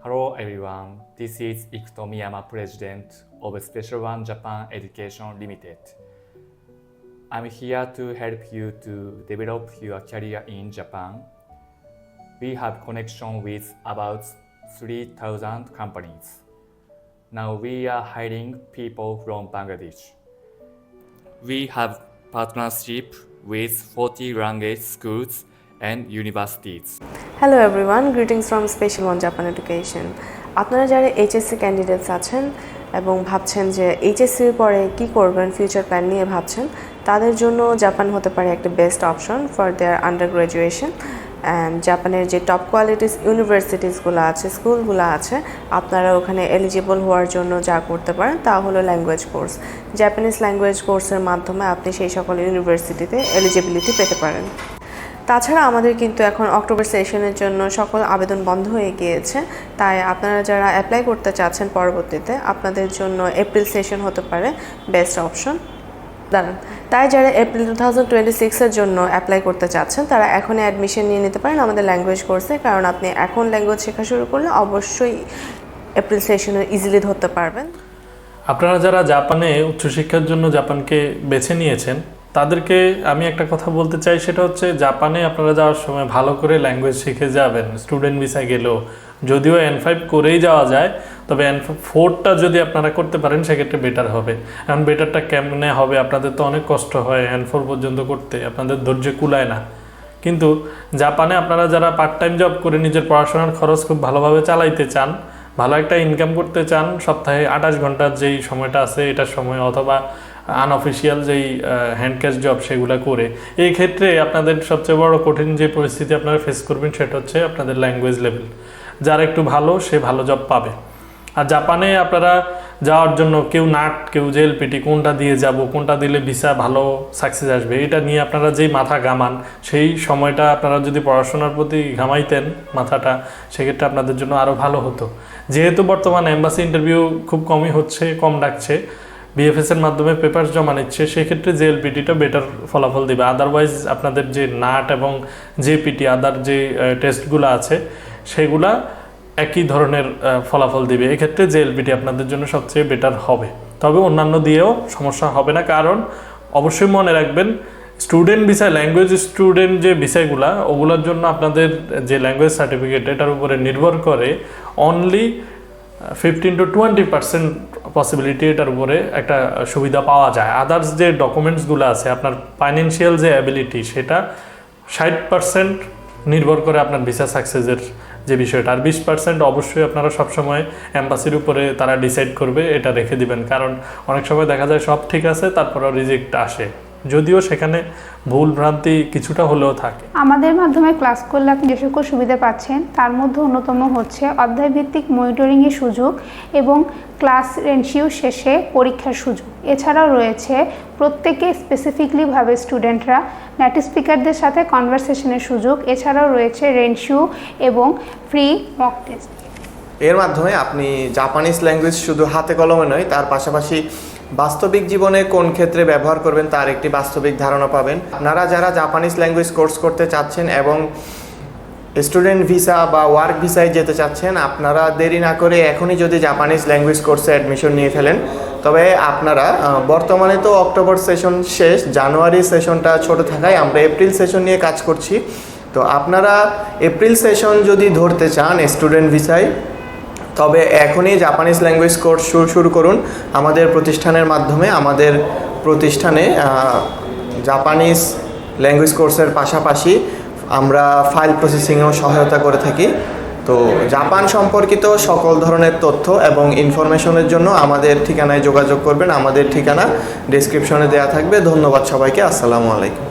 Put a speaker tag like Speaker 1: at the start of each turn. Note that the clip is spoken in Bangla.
Speaker 1: Hello everyone, this is Ikuto Miyama, President of Special One Japan Education Limited. I'm here to help you to develop your career in Japan. We have connection with about 3,000 companies. Now we are hiring people from Bangladesh. We have partnership with 40 language schools and universities.
Speaker 2: Hello everyone greetings from special one Japan education আপনারা যারা এইচএসসি ক্যান্ডিডেটস আছেন এবং ভাবছেন যে এইচএসসির পরে কি করবেন ফিউচার প্ল্যান নিয়ে ভাবছেন, তাদের জন্য জাপান হতে পারে একটা best option for their under graduation and জাপানের যে টপ কোয়ালিটিস ইউনিভার্সিটিসগুলো আছে স্কুলগুলো আছে, আপনারা ওখানে এলিজিবল হওয়ার জন্য যা করতে পারেন তা হলো ল্যাঙ্গুয়েজ কোর্স জাপানিজ ল্যাঙ্গুয়েজ কোর্সের মাধ্যমে আপনি সেই সকল ইউনিভার্সিটিতে এলিজিবিলিটি পেতে পারেন। তাছাড়া আমাদের কিন্তু এখন অক্টোবর সেশনের জন্য সকল আবেদন বন্ধ হয়ে গিয়েছে। তাই আপনারা যারা অ্যাপ্লাই করতে চাচ্ছেন পরবর্তীতে, আপনাদের জন্য এপ্রিল সেশন হতে পারে বেস্ট অপশন দাঁড়ান। তাই যারা এপ্রিল টু থাউজেন্ড টোয়েন্টি সিক্সের জন্য অ্যাপ্লাই করতে চাচ্ছেন, তারা এখনই অ্যাডমিশন নিয়ে নিতে পারেন আমাদের ল্যাঙ্গুয়েজ কোর্সে কারণ আপনি এখন ল্যাঙ্গুয়েজ শেখা শুরু করলে অবশ্যই এপ্রিল সেশনে ইজিলি ধরতে পারবেন।
Speaker 3: আপনারা যারা জাপানে উচ্চশিক্ষার জন্য জাপানকে বেছে নিয়েছেন তাদেরকে আমি একটা কথা বলতে চাই, সেটা হচ্ছে জাপানে আপনারা যাওয়ার সময় ভালো করে ল্যাঙ্গুয়েজ শিখে যাবেন। স্টুডেন্ট ভিসা গেলেও। যদিও এন ফাইভ করেই যাওয়া যায়, তবে এন ফোরটা যদি আপনারা করতে পারেন, সেক্ষেত্রে বেটার হবে। এখন বেটারটা কেমনে হবে, আপনাদের তো অনেক কষ্ট হয় এন ফোর পর্যন্ত করতে, আপনাদের ধৈর্য কুলায় না। কিন্তু জাপানে আপনারা যারা পার্ট টাইম জব করে নিজের পড়াশোনার খরচ খুব ভালোভাবে চালাইতে চান, ভালো একটা ইনকাম করতে চান, সপ্তাহে আঠাশ ঘণ্টার যেই সময়টা আছে, এটার সময় অথবা আনঅফিসিয়াল যেই হ্যান্ড ক্যাশ জব সেগুলো করে, এই ক্ষেত্রে আপনাদের সবচেয়ে বড় কঠিন যে পরিস্থিতি আপনারা ফেস করবেন সেটা হচ্ছে আপনাদের ল্যাঙ্গুয়েজ লেভেল যারা একটু ভালো, সে ভালো জব পাবে। আর জাপানে আপনারা যাওয়ার জন্য কেউ নাট, কেউ জেল পিটি, কোনটা দিয়ে যাব, কোনটা দিলে ভিসা ভালো সাকসেস আসবে, এটা নিয়ে আপনারা যেই মাথা ঘামান, সেই সময়টা আপনারা যদি পড়াশোনার প্রতি ঘামাইতেন মাথাটা, সেক্ষেত্রে আপনাদের জন্য আরও ভালো হতো। যেহেতু বর্তমানে এম্বাসি ইন্টারভিউ খুব কমই হচ্ছে, কম ডাকছে বিএফএস এর মাধ্যমে পেপার জমা নিচ্ছে, সেক্ষেত্রে জেএলপিটিটা বেটার ফলাফল দিবে। আদারওয়াইজ আপনাদের যে নাট এবং জেপিটি আদার যে টেস্টগুলো আছে, সেগুলা একই ধরনের ফলাফল দিবে। এক্ষেত্রে জেএলপিটি আপনাদের জন্য সবচেয়ে বেটার হবে। তবে অন্যান্য দিয়েও সমস্যা হবে না, কারণ অবশ্যই মনে রাখবেন স্টুডেন্ট বিষয় ল্যাঙ্গুয়েজ স্টুডেন্ট যে বিষয়গুলা ওগুলোর জন্য আপনাদের যে ল্যাঙ্গুয়েজ সার্টিফিকেট এটার উপরে নির্ভর করে only fifteen to twenty percent possibility এটার উপরে একটা সুবিধা পাওয়া যায়। আদার্স যে ডকুমেন্টসগুলো আছে, আপনার ফাইন্যান্সিয়াল যে অ্যাবিলিটি সেটা ষাট পার্সেন্ট নির্ভর করে আপনার ভিসা সাকসেসের যে বিষয়টা। আর বিশ পার্সেন্ট অবশ্যই আপনারা সবসময় অ্যাম্বাসির উপরে তারা ডিসাইড করবে, এটা রেখে দিবেন। কারণ অনেক সময় দেখা যায় সব ঠিক আছে, তারপরেও রিজেক্ট আসে। যদিও সেখানে ভুল ভ্রান্তি কিছুটা হলেও থাকে।
Speaker 4: আমাদের মাধ্যমে ক্লাস করলে আপনি যে সকল সুবিধা পাচ্ছেন তার মধ্যে অন্যতম হচ্ছে অধ্যায়ভিত্তিক মনিটরিংয়ের সুযোগ এবং ক্লাস রেনশিও শেষে পরীক্ষার সুযোগ। এছাড়াও রয়েছে প্রত্যেকে স্পেসিফিকলিভাবে স্টুডেন্টরা নেটিভ স্পিকারদের সাথে কনভারসেশনের সুযোগ এছাড়াও রয়েছে রেনশিও এবং ফ্রি মক টেস্ট
Speaker 5: এর মাধ্যমে আপনি জাপানিজ ল্যাঙ্গুয়েজ শুধু হাতে কলমে নয় তার পাশাপাশি বাস্তবিক জীবনে কোন ক্ষেত্রে ব্যবহার করবেন তার একটি বাস্তবিক ধারণা পাবেন। আপনারা যারা জাপানিজ ল্যাঙ্গুয়েজ কোর্স করতে চাচ্ছেন এবং স্টুডেন্ট ভিসা বা ওয়ার্ক ভিসায় যেতে চাচ্ছেন, আপনারা দেরি না করে এখনই যদি জাপানিজ ল্যাঙ্গুয়েজ কোর্সে অ্যাডমিশন নিয়ে ফেলেন। তবে আপনারা বর্তমানে তো অক্টোবর সেশন শেষ জানুয়ারি সেশনটা ছোট থাকায় আমরা এপ্রিল সেশন নিয়ে কাজ করছি। তো আপনারা এপ্রিল সেশন যদি ধরতে চান স্টুডেন্ট ভিসায় তবে এখনই জাপানিজ ল্যাঙ্গুয়েজ কোর্স শুরু শুরু করুন। আমাদের প্রতিষ্ঠানের মাধ্যমে আমাদের প্রতিষ্ঠানে জাপানিজ ল্যাঙ্গুয়েজ কোর্সের পাশাপাশি আমরা ফাইল প্রসেসিংয়েও সহায়তা করে থাকি। তো জাপান সম্পর্কিত সকল ধরনের তথ্য এবং ইনফরমেশনের জন্য আমাদের ঠিকানায় যোগাযোগ করবেন। আমাদের ঠিকানা ডিসক্রিপশনে দেওয়া থাকবে। ধন্যবাদ সবাইকে। আসসালামু আলাইকুম।